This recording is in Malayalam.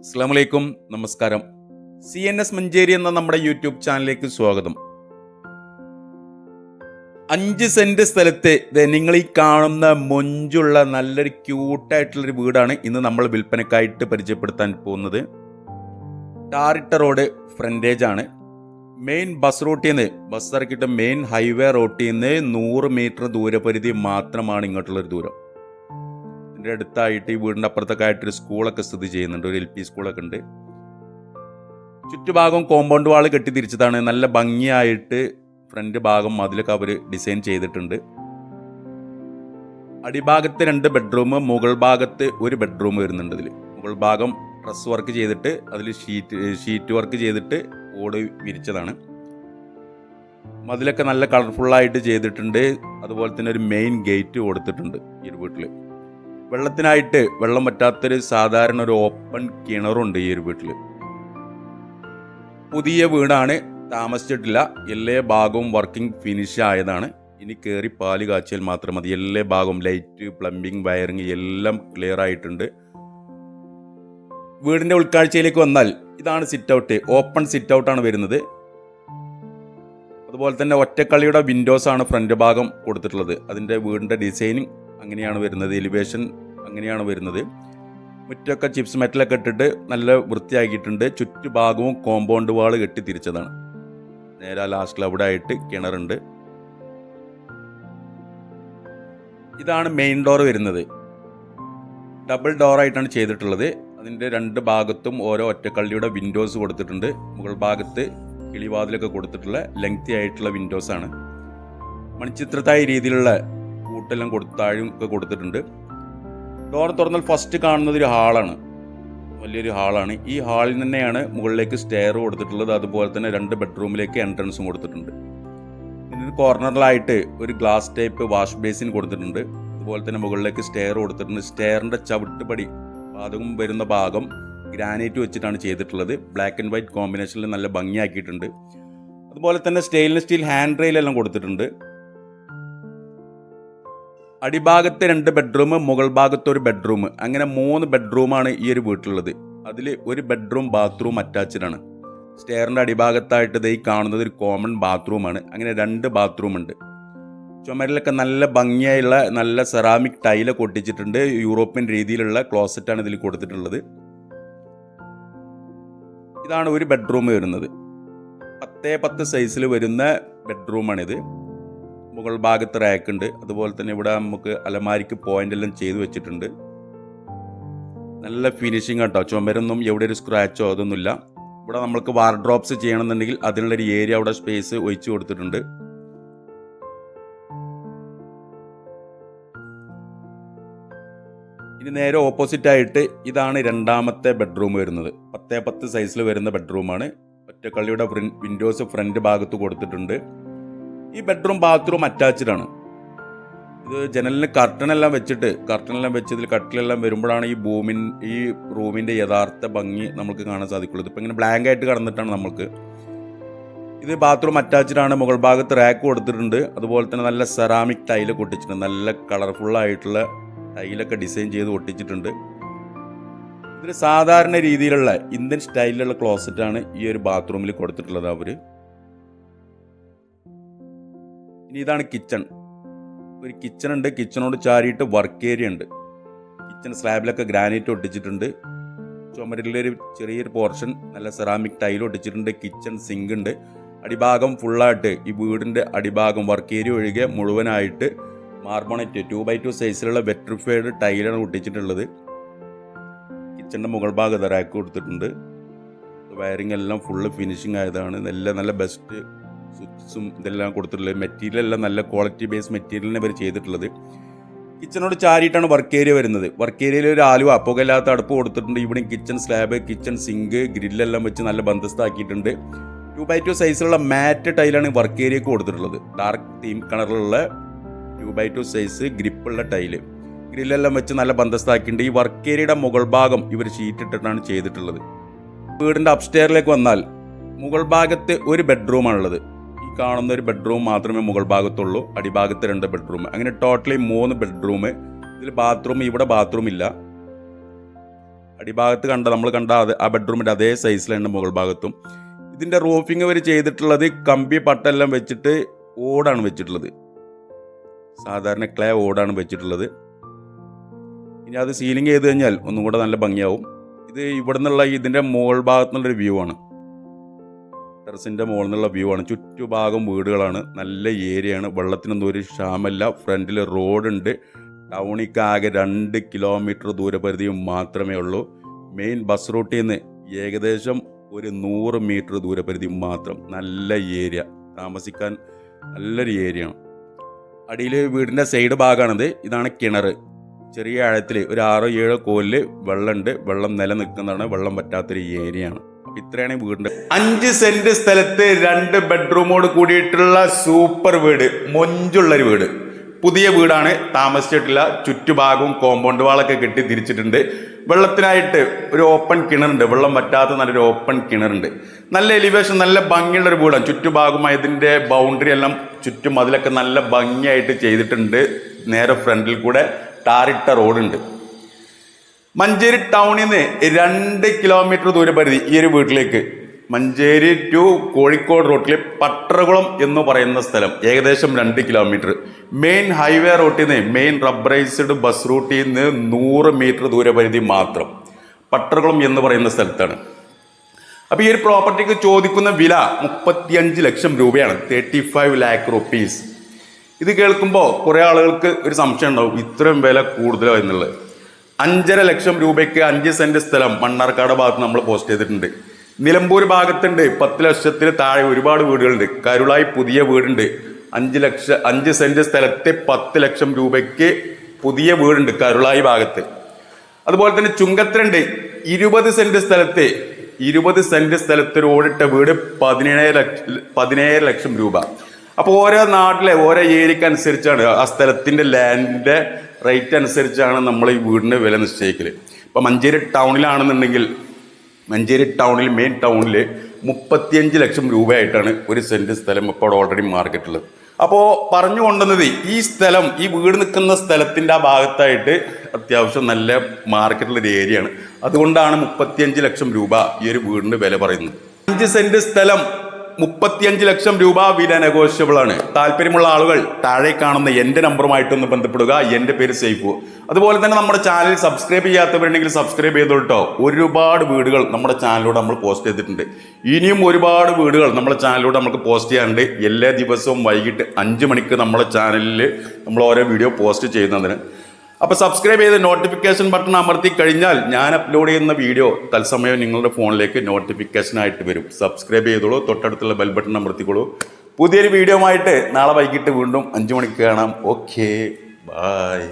അസ്സാമലൈക്കും നമസ്കാരം. സി എൻ എസ് മഞ്ചേരി എന്ന നമ്മുടെ യൂട്യൂബ് ചാനലിലേക്ക് സ്വാഗതം. അഞ്ച് സെന്റ് സ്ഥലത്തെ നിങ്ങൾ ഈ കാണുന്ന മൊഞ്ചുള്ള നല്ലൊരു ക്യൂട്ടായിട്ടുള്ളൊരു വീടാണ് ഇന്ന് നമ്മൾ വിൽപ്പനക്കായിട്ട് പരിചയപ്പെടുത്താൻ പോകുന്നത്. ടാറിട്ട റോഡ് ഫ്രണ്ടേജ് ആണ്. മെയിൻ ബസ് റൂട്ടിൽ നിന്ന് ബസ് ഇറക്കിയിട്ട് മെയിൻ ഹൈവേ റൂട്ടിൽ നിന്ന് നൂറ് മീറ്റർ ദൂരപരിധി മാത്രമാണ് ഇങ്ങോട്ടുള്ളൊരു ദൂരം. ഇതിന്റെ അടുത്തായിട്ട് ഈ വീടിന്റെ അപ്പുറത്തൊക്കെ ആയിട്ടൊരു സ്കൂളൊക്കെ സ്ഥിതി ചെയ്യുന്നുണ്ട്. ഒരു എൽ പി സ്കൂളൊക്കെ ഉണ്ട്. ചുറ്റുഭാഗം കോമ്പൗണ്ട് വാൾ കെട്ടി തിരിച്ചതാണ് നല്ല ഭംഗിയായിട്ട് ഫ്രണ്ട് ഭാഗം മതിലൊക്കെ അവർ ഡിസൈൻ ചെയ്തിട്ടുണ്ട്. അടിഭാഗത്ത് രണ്ട് ബെഡ്റൂം മുകൾ ഭാഗത്ത് ഒരു ബെഡ്റൂം വരുന്നുണ്ട് ഇതിൽ മുകൾ ഭാഗം ഡ്രസ് വർക്ക് ചെയ്തിട്ട് അതിൽ ഷീറ്റ് ഷീറ്റ് വർക്ക് ചെയ്തിട്ട് ഓട് വിരിച്ചതാണ്. മതിലൊക്കെ നല്ല കളർഫുള്ളായിട്ട് ചെയ്തിട്ടുണ്ട്. അതുപോലെ തന്നെ ഒരു മെയിൻ ഗേറ്റ് കൊടുത്തിട്ടുണ്ട് ഈ വീട്ടിൽ വെള്ളത്തിനായിട്ട് വെള്ളം പറ്റാത്തൊരു സാധാരണ ഒരു ഓപ്പൺ കിണറുണ്ട് ഈ ഒരു വീട്ടിൽ പുതിയ വീടാണ് താമസിച്ചിട്ടില്ല. എല്ലാ ഭാഗവും വർക്കിംഗ് ഫിനിഷ് ആയതാണ്. ഇനി കയറി പാൽ കാച്ചിയാൽ മാത്രം മതി. എല്ലാ ഭാഗവും ലൈറ്റ് പ്ലംബിംഗ് വയറിങ് എല്ലാം ക്ലിയർ ആയിട്ടുണ്ട്. വീടിന്റെ ഉൾക്കാഴ്ചയിലേക്ക് വന്നാൽ ഇതാണ് സിറ്റ് ഔട്ട് ഓപ്പൺ സിറ്റ് ഔട്ടാണ് വരുന്നത്. അതുപോലെ തന്നെ ഒറ്റക്കളിയുടെ വിൻഡോസ് ആണ് ഫ്രണ്ട് ഭാഗം കൊടുത്തിട്ടുള്ളത്. അതിന്റെ വീടിന്റെ ഡിസൈനിങ് അങ്ങനെയാണ് വരുന്നത്. എലിവേഷൻ അങ്ങനെയാണ് വരുന്നത്. മുറ്റൊക്കെ ചിപ്സ് മെറ്റലൊക്കെ ഇട്ടിട്ട് നല്ല വൃത്തിയാക്കിയിട്ടുണ്ട്. ചുറ്റുഭാഗവും കോമ്പൗണ്ട് വാൾ കെട്ടി തിരിച്ചതാണ്. നേരെ ലാസ്റ്റിൽ അവിടെ ആയിട്ട് കിണറുണ്ട്. ഇതാണ് മെയിൻ ഡോർ വരുന്നത്. ഡബിൾ ഡോറായിട്ടാണ് ചെയ്തിട്ടുള്ളത്. അതിന്റെ രണ്ട് ഭാഗത്തും ഓരോ ഒറ്റക്കള്ളിയുടെ വിൻഡോസ് കൊടുത്തിട്ടുണ്ട്. മുകൾ ഭാഗത്ത് കിളിവാതിലൊക്കെ കൊടുത്തിട്ടുള്ള ലെങ്തി ആയിട്ടുള്ള വിൻഡോസാണ് മണിച്ചിത്രത്തായ രീതിയിലുള്ള കൂട്ടെല്ലാം കൊടുത്താഴും ഒക്കെ കൊടുത്തിട്ടുണ്ട്. ഡോർ തുറന്നാൽ ഫസ്റ്റ് കാണുന്നത് ഒരു ഹാളാണ് വലിയൊരു ഹാളാണ് ഈ ഹാളിൽ തന്നെയാണ് മുകളിലേക്ക് സ്റ്റെയർ കൊടുത്തിട്ടുള്ളത്. അതുപോലെ തന്നെ രണ്ട് ബെഡ്റൂമിലേക്ക് എൻട്രൻസും കൊടുത്തിട്ടുണ്ട്. ഇതിന് കോർണറിലായിട്ട് ഒരു ഗ്ലാസ് ടൈപ്പ് വാഷ് ബേസിൻ കൊടുത്തിട്ടുണ്ട്. അതുപോലെ തന്നെ മുകളിലേക്ക് സ്റ്റെയർ കൊടുത്തിട്ടുണ്ട്. സ്റ്റെയറിന്റെ ചവിട്ടുപടി പാതകം വരുന്ന ഭാഗം ഗ്രാനൈറ്റ് വെച്ചിട്ടാണ് ചെയ്തിട്ടുള്ളത്. ബ്ലാക്ക് ആൻഡ് വൈറ്റ് കോമ്പിനേഷനിൽ നല്ല ഭംഗിയാക്കിയിട്ടുണ്ട്. അതുപോലെ തന്നെ സ്റ്റെയിൻലെസ് സ്റ്റീൽ ഹാൻഡ് റെയിലെല്ലാം കൊടുത്തിട്ടുണ്ട്. അടിഭാഗത്ത് രണ്ട് ബെഡ്റൂം മുകൾ ഭാഗത്ത് ഒരു ബെഡ്റൂം അങ്ങനെ മൂന്ന് ബെഡ്റൂമാണ് ഈ ഒരു വീട്ടിലുള്ളത്. അതിൽ ഒരു ബെഡ്റൂം ബാത്റൂം അറ്റാച്ച്ഡ് ആണ്. സ്റ്റെയറിന്റെ അടിഭാഗത്തായിട്ട് ഈ കാണുന്നത് ഒരു കോമൺ ബാത്റൂമാണ് അങ്ങനെ രണ്ട് ബാത്റൂം ഉണ്ട്. ചുമരിലൊക്കെ നല്ല ഭംഗിയായുള്ള നല്ല സെറാമിക് ടൈലൊക്കെ ഒട്ടിച്ചിട്ടുണ്ട് യൂറോപ്യൻ രീതിയിലുള്ള ക്ലോസറ്റാണ് ഇതിൽ കൊടുത്തിട്ടുള്ളത്. ഇതാണ് ഒരു ബെഡ്റൂം വരുന്നത്. പത്തേ പത്ത് സൈസിൽ വരുന്ന ബെഡ്റൂമാണിത് മുകൾ ഭാഗത്ത് റാക്ക് ഉണ്ട്. അതുപോലെ തന്നെ ഇവിടെ നമുക്ക് അലമാരിക്ക് പോയിന്റ് എല്ലാം ചെയ്തു വെച്ചിട്ടുണ്ട്. നല്ല ഫിനിഷിങ് കേട്ടോ ചുമരൊന്നും എവിടെ ഒരു സ്ക്രാച്ചോ അതൊന്നുമില്ല. ഇവിടെ നമ്മൾക്ക് വാർഡ്രോപ്സ് ചെയ്യണമെന്നുണ്ടെങ്കിൽ അതിനുള്ളൊരു ഏരിയ അവിടെ സ്പേസ് ഒഴിച്ചു കൊടുത്തിട്ടുണ്ട്. ഇനി നേരെ ഓപ്പോസിറ്റായിട്ട് ഇതാണ് രണ്ടാമത്തെ ബെഡ്റൂം വരുന്നത്. പത്തേ പത്ത് സൈസിൽ വരുന്ന ബെഡ്റൂമാണ് ഒറ്റക്കള്ളിയുടെ വിൻഡോസ് ഫ്രണ്ട് ഭാഗത്ത് കൊടുത്തിട്ടുണ്ട്. ഈ ബെഡ്റൂം ബാത്റൂം അറ്റാച്ച്ഡ് ആണ്. ഇത് ജനലിന് കർട്ടനെല്ലാം വെച്ചിട്ട് കർട്ടനെല്ലാം വെച്ച് ഇതിൽ കട്ടിലെല്ലാം വരുമ്പോഴാണ് ഈ ഭൂമിൻ ഈ റൂമിന്റെ യഥാർത്ഥ ഭംഗി നമുക്ക് കാണാൻ സാധിക്കുള്ളൂ ഇപ്പം ഇങ്ങനെ ബ്ലാങ്ക് ആയിട്ട് കടന്നിട്ടാണ് നമുക്ക് ഇത് ബാത്റൂം അറ്റാച്ച്ഡ് ആണ്. മുകൾ ഭാഗത്ത് റാക്ക് കൊടുത്തിട്ടുണ്ട്. അതുപോലെ തന്നെ നല്ല സെറാമിക് ടൈലൊക്കെ ഒട്ടിച്ചിട്ടുണ്ട് നല്ല കളർഫുൾ ആയിട്ടുള്ള ടൈലൊക്കെ ഡിസൈൻ ചെയ്ത് ഒട്ടിച്ചിട്ടുണ്ട്. ഇതൊരു സാധാരണ രീതിയിലുള്ള ഇന്ത്യൻ സ്റ്റൈലിലുള്ള ക്ലോസറ്റാണ് ഈ ഒരു ബാത്റൂമിൽ കൊടുത്തിട്ടുള്ളത് അവർ ഇനി ഇതാണ് കിച്ചൺ ഒരു കിച്ചൺ ഉണ്ട്. കിച്ചണോട് ചാരിയിട്ട് വർക്ക് ഏരിയ ഉണ്ട്. കിച്ചൺ സ്ലാബിലൊക്കെ ഗ്രാനൈറ്റ് ഒട്ടിച്ചിട്ടുണ്ട്. ചുമരിലൊരു ചെറിയൊരു പോർഷൻ നല്ല സെറാമിക് ടൈൽ ഒട്ടിച്ചിട്ടുണ്ട്. കിച്ചൺ സിങ്ക് ഉണ്ട്. അടിഭാഗം ഫുള്ളായിട്ട് ഈ വീടിന്റെ അടിഭാഗം വർക്ക് ഏരിയ ഒഴികെ മുഴുവനായിട്ട് മാർബണറ്റ് ടു ബൈ ടു സൈസിലുള്ള വെട്രിഫൈഡ് ടൈലാണ് ഒട്ടിച്ചിട്ടുള്ളത്. കിച്ചണിന്റെ മുകൾ ഭാഗത്ത് റാക്ക് കൊടുത്തിട്ടുണ്ട്. വയറിംഗ് എല്ലാം ഫുള്ള് ഫിനിഷിംഗ് ആയതാണ്. നല്ല നല്ല ബെസ്റ്റ് സ്വിച്ചും ഇതെല്ലാം കൊടുത്തിട്ടുള്ളത്. മെറ്റീരിയൽ എല്ലാം നല്ല ക്വാളിറ്റി ബേസ് മെറ്റീരിയലിനെ ഇവർ ചെയ്തിട്ടുള്ളത്. കിച്ചനോട് ചാരിയിട്ടാണ് വർക്ക് ഏരിയ വരുന്നത്. വർക്ക് ഏരിയയിൽ ഒരു ആലുവ പുകയില്ലാത്ത അടുപ്പ് കൊടുത്തിട്ടുണ്ട്. ഇവിടെ കിച്ചൺ സ്ലാബ് കിച്ചൺ സിങ്ക് ഗ്രില്ലെല്ലാം വെച്ച് നല്ല ബന്ധസ്ഥാക്കിയിട്ടുണ്ട് ടു ബൈ ടു സൈസിലുള്ള മാറ്റ് ടൈലാണ് വർക്ക് ഏരിയക്ക് കൊടുത്തിട്ടുള്ളത്. ഡാർക്ക് തീം കളറിലുള്ള ടു ബൈ ടു സൈസ് ഗ്രിപ്പുള്ള ടൈൽ ഗ്രില്ലെല്ലാം വെച്ച് നല്ല ബന്ധസ്ഥാക്കിയിട്ടുണ്ട് ഈ വർക്ക് ഏരിയയുടെ മുകൾ ഭാഗം ഇവർ ഷീറ്റ് ഇട്ടിട്ടാണ് ചെയ്തിട്ടുള്ളത്. വീടിന്റെ അപ്സ്റ്റെയറിലേക്ക് വന്നാൽ മുകൾ ഭാഗത്ത് ഒരു ബെഡ്റൂമാണുള്ളത് കാണുന്ന ഒരു ബെഡ്റൂം മാത്രമേ മുകൾ ഭാഗത്തുള്ളൂ അടിഭാഗത്ത് രണ്ട് ബെഡ്റൂം അങ്ങനെ ടോട്ടലി മൂന്ന് ബെഡ്റൂം ഇതിൽ ബാത്റൂം ഇവിടെ ബാത്റൂം ഇല്ല. അടിഭാഗത്ത് കണ്ട നമ്മൾ കണ്ട അത് ആ ബെഡ്റൂമിന്റെ അതേ സൈസിലാണ് മുകൾ ഭാഗത്തും. ഇതിന്റെ റൂഫിങ് അവർ ചെയ്തിട്ടുള്ളത് കമ്പി പട്ടെല്ലാം വെച്ചിട്ട് ഓടാണ് വെച്ചിട്ടുള്ളത്. സാധാരണ ക്ലേ ഓടാണ് വെച്ചിട്ടുള്ളത്. ഇനി അത് സീലിംഗ് ചെയ്ത് കഴിഞ്ഞാൽ ഒന്നും കൂടെ നല്ല ഭംഗിയാവും. ഇത് ഇവിടെ നിന്നുള്ള ഇതിന്റെ മുകൾ ഭാഗത്തുനിന്നുള്ളൊരു വ്യൂ ആണ്. ടെറസിന്റെ മുകളിൽ നിന്നുള്ള വ്യൂ ആണ്. ചുറ്റുഭാഗം വീടുകളാണ്. നല്ല ഏരിയയാണ് വെള്ളത്തിനൊന്നും ഒരു ക്ഷാമല്ല ഫ്രണ്ടിൽ റോഡുണ്ട് ടൗണിക്കാകെ രണ്ട് കിലോമീറ്റർ ദൂരപരിധി മാത്രമേ ഉള്ളൂ. മെയിൻ ബസ് റൂട്ടിൽ നിന്ന് ഏകദേശം ഒരു നൂറ് മീറ്റർ ദൂരപരിധി മാത്രം. നല്ല ഏരിയ താമസിക്കാൻ നല്ലൊരു ഏരിയയാണ് അടിയിൽ വീടിന്റെ സൈഡ് ഭാഗമാണിത് ഇതാണ് കിണർ. ചെറിയ ആഴത്തിൽ ഒരു ആറോ ഏഴോ കോലിൽ വെള്ളമുണ്ട്. വെള്ളം നിലനിൽക്കുന്നതാണ് വെള്ളം പറ്റാത്തൊരു ഏരിയയാണ് അപ്പം ഇത്രയാണ് വീടിന്റെ അഞ്ച് സെന്റ് സ്ഥലത്ത് രണ്ട് ബെഡ്റൂമോട് കൂടിയിട്ടുള്ള സൂപ്പർ വീട് മൊഞ്ചുള്ളൊരു വീട്. പുതിയ വീടാണ് താമസിച്ചിട്ടില്ല. ചുറ്റുഭാഗവും കോമ്പൗണ്ട് വാളൊക്കെ കെട്ടി തിരിച്ചിട്ടുണ്ട്. വെള്ളത്തിനായിട്ട് ഒരു ഓപ്പൺ കിണറുണ്ട്. വെള്ളം പറ്റാത്ത നല്ലൊരു ഓപ്പൺ കിണറുണ്ട്. നല്ല എലിവേഷൻ നല്ല ഭംഗിയുള്ള ഒരു വീടാണ്. ചുറ്റുഭാഗമായി ഇതിന്റെ ബൗണ്ടറി എല്ലാം ചുറ്റും അതിലൊക്കെ നല്ല ഭംഗിയായിട്ട് ചെയ്തിട്ടുണ്ട്. നേരെ ഫ്രണ്ടിൽ കൂടെ ടാറിട്ട റോഡുണ്ട് മഞ്ചേരി ടൗണിൽ നിന്ന് രണ്ട് കിലോമീറ്റർ ദൂരപരിധി ഈ ഒരു വീട്ടിലേക്ക്. മഞ്ചേരി ടു കോഴിക്കോട് റോട്ടിലെ പട്ടറകുളം എന്ന് പറയുന്ന സ്ഥലം ഏകദേശം രണ്ട് കിലോമീറ്റർ മെയിൻ ഹൈവേ റോട്ടിൽ നിന്ന് മെയിൻ റബ്ബറൈസ്ഡ് ബസ് റൂട്ടിൽ നിന്ന് നൂറ് മീറ്റർ ദൂരപരിധി മാത്രം. പട്ടറകുളം എന്ന് പറയുന്ന സ്ഥലത്താണ്. അപ്പോൾ ഈ ഒരു പ്രോപ്പർട്ടിക്ക് ചോദിക്കുന്ന വില മുപ്പത്തിയഞ്ച് ലക്ഷം രൂപയാണ് തേർട്ടി ഫൈവ് ലാക്ക് റുപ്പീസ് ഇത് കേൾക്കുമ്പോൾ കുറേ ആളുകൾക്ക് ഒരു സംശയം ഉണ്ടാവും ഇത്രയും വില കൂടുതലോ എന്നുള്ളത്. അഞ്ചര ലക്ഷം രൂപയ്ക്ക് അഞ്ച് സെന്റ് സ്ഥലം മണ്ണാർക്കാട് ഭാഗത്ത് നമ്മൾ പോസ്റ്റ് ചെയ്തിട്ടുണ്ട്. നിലമ്പൂർ ഭാഗത്തുണ്ട് പത്ത് ലക്ഷത്തിന് താഴെ ഒരുപാട് വീടുകളുണ്ട്. കരുളായി പുതിയ വീടുണ്ട്. അഞ്ച് ലക്ഷ അഞ്ച് സെന്റ് സ്ഥലത്തെ പത്ത് ലക്ഷം രൂപയ്ക്ക് പുതിയ വീടുണ്ട് കരുളായി ഭാഗത്ത്. അതുപോലെ തന്നെ ചുങ്കത്തിലുണ്ട് ഇരുപത് സെന്റ് സ്ഥലത്ത് ഇരുപത് സെന്റ് സ്ഥലത്ത് ഓടിട്ട വീട് പതിനേഴ് ലക്ഷം പതിനേഴ് ലക്ഷം രൂപ. അപ്പോൾ ഓരോ നാട്ടിലെ ഓരോ ഏരിയക്ക് അനുസരിച്ചാണ് ആ സ്ഥലത്തിന്റെ ലാൻഡിന്റെ റേറ്റ് അനുസരിച്ചാണ് നമ്മൾ ഈ വീടിന്റെ വില നിശ്ചയിക്കൽ ഇപ്പോൾ മഞ്ചേരി ടൗണിലാണെന്നുണ്ടെങ്കിൽ മഞ്ചേരി ടൗണിൽ മെയിൻ ടൗണിൽ മുപ്പത്തിയഞ്ച് ലക്ഷം രൂപയായിട്ടാണ് ഒരു സെന്റ് സ്ഥലം ഇപ്പോൾ ഓൾറെഡി മാർക്കറ്റുള്ളത് അപ്പോൾ പറഞ്ഞു കൊണ്ടുവന്നത് ഈ സ്ഥലം ഈ വീട് നിൽക്കുന്ന സ്ഥലത്തിന്റെ ആ ഭാഗത്തായിട്ട് അത്യാവശ്യം നല്ല മാർക്കറ്റുള്ളൊരു ഏരിയ ഏരിയയാണ് അതുകൊണ്ടാണ് മുപ്പത്തിയഞ്ച് ലക്ഷം രൂപ ഈ ഒരു വീടിന്റെ വില പറയുന്നത്. അഞ്ച് സെന്റ് സ്ഥലം മുപ്പത്തിയഞ്ച് ലക്ഷം രൂപ വില നെഗോഷ്യബിൾ ആണ്. താല്പര്യമുള്ള ആളുകൾ താഴെ കാണുന്ന എന്റെ നമ്പറുമായിട്ടൊന്ന് ബന്ധപ്പെടുക. എന്റെ പേര് സേഫു അതുപോലെ തന്നെ നമ്മുടെ ചാനൽ സബ്സ്ക്രൈബ് ചെയ്യാത്തവരുണ്ടെങ്കിൽ സബ്സ്ക്രൈബ് ചെയ്തോട്ടോ. ഒരുപാട് വീടുകൾ നമ്മുടെ ചാനലിലൂടെ നമ്മൾ പോസ്റ്റ് ചെയ്തിട്ടുണ്ട്. ഇനിയും ഒരുപാട് വീടുകൾ നമ്മുടെ ചാനലിലൂടെ നമുക്ക് പോസ്റ്റ് ചെയ്യാറുണ്ട് എല്ലാ ദിവസവും വൈകിട്ട് അഞ്ച് മണിക്ക് നമ്മുടെ ചാനലിൽ നമ്മൾ ഓരോ വീഡിയോ പോസ്റ്റ് ചെയ്യുന്നതിന്. അപ്പോൾ സബ്സ്ക്രൈബ് ചെയ്ത് നോട്ടിഫിക്കേഷൻ ബട്ടൺ അമർത്തി കഴിഞ്ഞാൽ ഞാൻ അപ്ലോഡ് ചെയ്യുന്ന വീഡിയോ തത്സമയം നിങ്ങളുടെ ഫോണിലേക്ക് നോട്ടിഫിക്കേഷൻ ആയിട്ട് വരും. സബ്സ്ക്രൈബ് ചെയ്തോളൂ തൊട്ടടുത്തുള്ള ബെൽ ബട്ടൺ അമർത്തിക്കോളൂ. പുതിയൊരു വീഡിയോ ആയിട്ട് നാളെ വൈകിട്ട് വീണ്ടും അഞ്ചു മണിക്ക് കാണാം. Okay bye